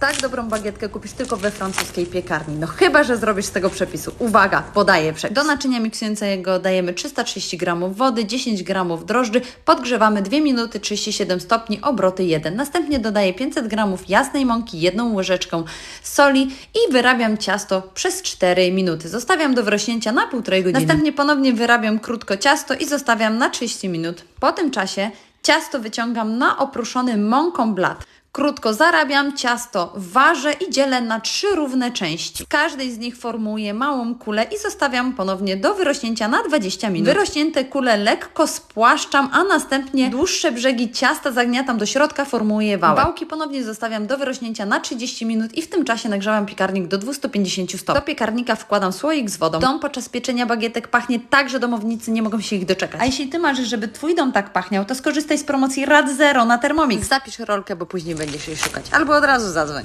Tak dobrą bagietkę kupisz tylko we francuskiej piekarni. No chyba, że zrobisz z tego przepisu. Uwaga, podaję przepis. Do naczynia miksującego dajemy 330 g wody, 10 g drożdży, podgrzewamy 2 minuty 37 stopni, obroty 1. Następnie dodaję 500 g jasnej mąki, jedną łyżeczką soli i wyrabiam ciasto przez 4 minuty. Zostawiam do wrośnięcia na półtorej godziny. Następnie ponownie wyrabiam krótko ciasto i zostawiam na 30 minut. Po tym czasie ciasto wyciągam na opruszony mąką blat. Krótko zarabiam ciasto, ważę i dzielę na trzy równe części. W każdej z nich formuję małą kulę i zostawiam ponownie do wyrośnięcia na 20 minut. Wyrośnięte kule lekko spłaszczam, a następnie dłuższe brzegi ciasta zagniatam do środka, formuję wałek. Wałki ponownie zostawiam do wyrośnięcia na 30 minut i w tym czasie nagrzewam piekarnik do 250 stopni. Do piekarnika wkładam słoik z wodą. Dom podczas pieczenia bagietek pachnie tak, że domownicy nie mogą się ich doczekać. A jeśli Ty marzysz, żeby Twój dom tak pachniał, to skorzystaj z promocji RAD Zero na Thermomix. Zapisz rolkę, bo później będziesz jej szukać. Albo od razu zadzwoń.